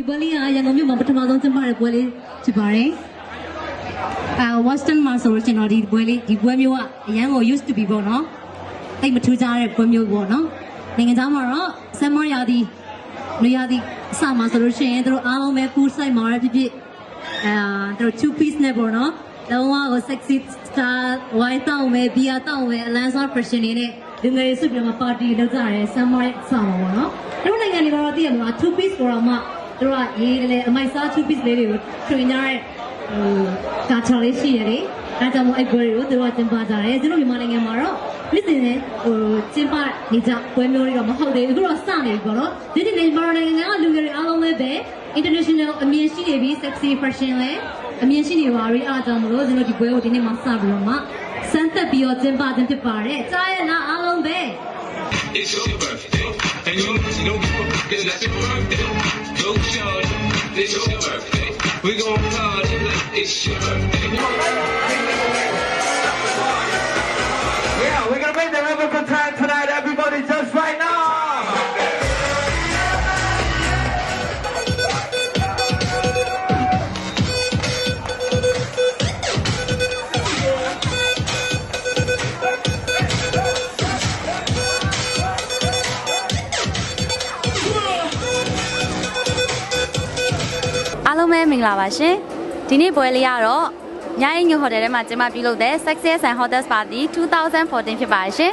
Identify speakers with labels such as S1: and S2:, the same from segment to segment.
S1: ဒီပွဲလေးကရန်ကုန်မြို့မှာပထမဆုံးကျင်းပတဲ့ပွဲလေးဖြစ်ပါတယ်အာ Western မှာဆိုလို့ရှိရင်တော့ဒီပွဲလေးဒီပွဲမျိုးကအရန်ကို used to be ပေါ့နော်တိတ်မထူးခြားတဲ့ပွဲမျိုးပေါ့နော်နိုင်ငံသားမှာတော့ summer ရာသီနေရာသီအစမှာဆိုလို့ရှိရင်တို့အားလုံးပဲ pool side မှာဖြစ်ဖြစ်အာတို့ two piece နဲ့ပေါ့နော်လုံးဝကို sexy star white တောင်းမယ် beer တောင်းမယ်အလန်းစား fashion တွေနဲ့လူငယ်တွေစုပြီးတော့မှ party လုပ်ကြတယ် summer အစမှာပေါ့နော်တို့နိုင်ငံတွေကတော့သိရမှာ two piece ဆိုတော့မှ တို့ကရေးတယ်အမိုက်စား two piece လေးတွေကိုထွင်ကြတဲ့ဟိုကာချော်လေးရှိရလေအဲဒါကြောင့်မို့အဲ့ပွဲတွေကိုတို့ကကျင်းပကြတယ်ကျွန်တော်မြန်မာနိုင်ငံမှာတော့ပြည်စင်နဲ့ဟိုကျင်းပနေကြပွဲမျိုးတွေတော့မဟုတ်သေးဘူးအခုတော့စနေပြီပေါ့နော်ဒီဒီနေ့မြန်မာနိုင်ငံကလူငယ်တွေအားလုံးပဲပဲ international အမြင်ရှိနေပြီ sexy fashion လဲအမြင်ရှိနေပါပြီအားကြောင့်မလို့ကျွန်တော်ဒီပွဲကိုဒီနေ့မှစပြီးတော့မှစမ်းသက်ပြီးတော့ကျင်းပခြင်းဖြစ်ပါတယ်ကြားရလားအားလုံးပဲ
S2: It's your birthday. And you don't give a fuck, it's your birthday. Go short, it's your birthday. We gon' party like it's your birthday.
S3: အားလုံးပဲမင်္ဂလာပါရှင်ဒီနေ့ပွဲလေးကတော့ညအိညဟိုတယ်ထဲမှာကျင်းပပြုလုပ်တဲ့ Success and Hotels Party 2014ဖြစ်ပါတယ်ရှင်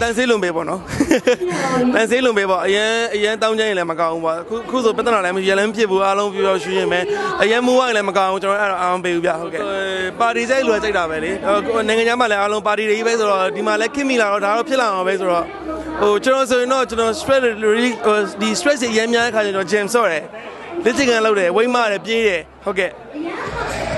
S4: တန်ဆေးလွန်ပေးပေါ့နော်တန်ဆေးလွန်ပေးပေါ့အရင်အရင်တောင်းကျရင်လည်းမကောင်းဘူးပေါ့ခုခုဆိုပြဿနာလည်းမရှိရလည်းမဖြစ်ဘူးအားလုံးပြောပြောရွှင်ရွှင်ပဲအရင်မူဝိုင်းလည်းမကောင်းဘူးကျွန်တော်အဲ့တော့အားမပေးဘူးဗျဟုတ်ကဲ့ပါတီစိတ်လူကကြိုက်တာပဲလေနိုင်ငံခြားမှာလည်းအားလုံးပါတီတွေကြီးပဲဆိုတော့ဒီမှာလည်းခင်မိလာတော့ဒါတော့ဖြစ်လာအောင်ပဲဆိုတော့ဟိုကျွန်တော်ဆိုရင်တော့ကျွန်တော် stress ဒီ stress အရင်များတဲ့ခါကျတော့ gym ဆော့တယ်လက်ချင်ကန်လုပ်တယ်ဝိမ့်မတယ်ပြေးတယ်ဟုတ်ကဲ့
S1: ကို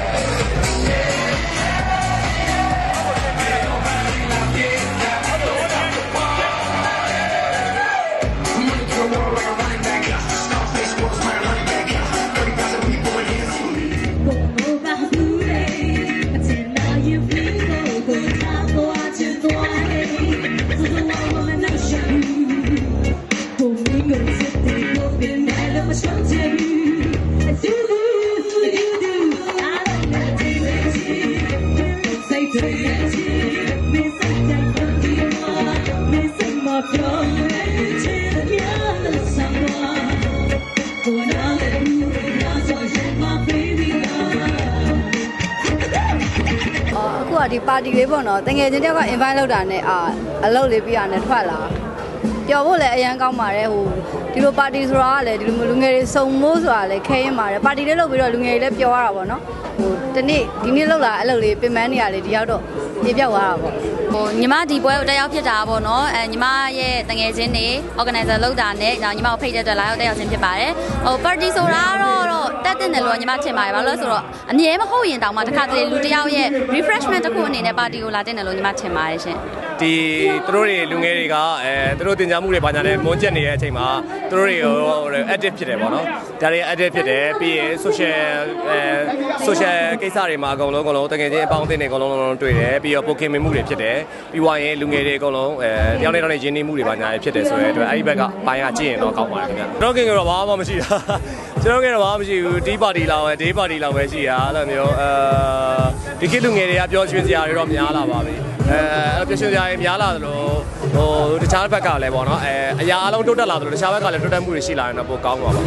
S3: ဒီပါတီလေးပေါ့နော်တကယ်ချင်းတယောက်က invite လုပ်တာနဲ့အာအလုပ်လေးပြရနဲ့ထွက်လာ ပျော်ဖို့လည်းအရန်ကောင်းပါတယ်ဟိုဒီလိုပါတီဆိုတာကလည်းဒီလိုမျိုးလူငယ်တွေစုံမိုးဆိုတာလည်းခဲရင်ပါတယ်ပါတီလေးလုပ်ပြီးတော့လူငယ်တွေလည်းပျော်ရတာပေါ့နော်ဟိုတနေ့ဒီနေ့လုပ်လာအလုပ်လေးပင်ပန်းနေရလေဒီရောက်တော့ပြေပြောက်သွားတာပေါ့ ဟိုညီမဒီပွဲကိုတက်ရောက်ဖြစ်တာပေါ့နော်အဲညီမရဲ့တငယ်ချင်းတွေ organizer လုပ်တာနဲ့ဒါညီမကိုဖိတ်တဲ့အတွက်လာရောက်တက်ရောက်ခြင်းဖြစ်ပါတယ်ဟို party ဆိုတာတော့တော့တက်တဲ့တယ်လို့ညီမထင်ပါတယ်ဘာလို့လဲဆိုတော့အမြဲမဟုတ်ရင်တောင်မှတစ်ခါတလေလူတစ်ယောက်ရဲ့ refreshment တစ်ခုအနေနဲ့ party ကိုလာတဲ့တယ်လို့ညီမထင်ပါတယ်ရှင်
S5: ဒီသူတို့တွေလူငယ်တွေကအဲသူတို့တင် जा မှုတွေဘာညာနဲ့မွန်းကျက်နေတဲ့အချိန်မှာသူတို့တွေဟို active ဖြစ်တယ်ပေါ့နော်ဒါတွေ active ဖြစ်တယ်ပြီးရင် social အဲ social ကိစ္စတွေမှာအကုန်လုံးအကုန်လုံးတကယ်ချင်းအပေါင်းအသင်းတွေအကုန်လုံးလုံးတွေ့တယ်ပြီးတော့ poke မမှုတွေဖြစ်တယ်ပြီးွားရင်လူငယ်တွေအကုန်လုံးအဲတယောက်နဲ့တယောက်နဲ့ရင်းနှီးမှုတွေဘာညာတွေဖြစ်တယ်ဆိုတော့အတွက်အဲ့ဒီဘက်ကပိုင်းကကြည့်ရင်တော့ကောင်းပါတယ်ခင်ဗျကျွန်တော်ကင်ကတော့ဘာမှမရှိတာကျွန်တော်ကတော့ဘာမှမရှိဘူးဒီပါတီလောက်ပဲဒီပါတီလောက်ပဲရှိတာအဲ့လိုမျိုးအဲဒီခေတ်လူငယ်တွေကပြောချင်စရာတွေတော့များလာပါပြီအဲအဲ့ပြောချင်စရာတွေများလာသလိုဟိုတခြားဘက်ကလည်းပေါ့နော်အဲအရာအလုံးတိုးတက်လာသလိုတခြားဘက်ကလည်းတိုးတက်မှုတွေရှိလာရင်တော့ပိုကောင်းပါပါ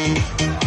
S5: Thank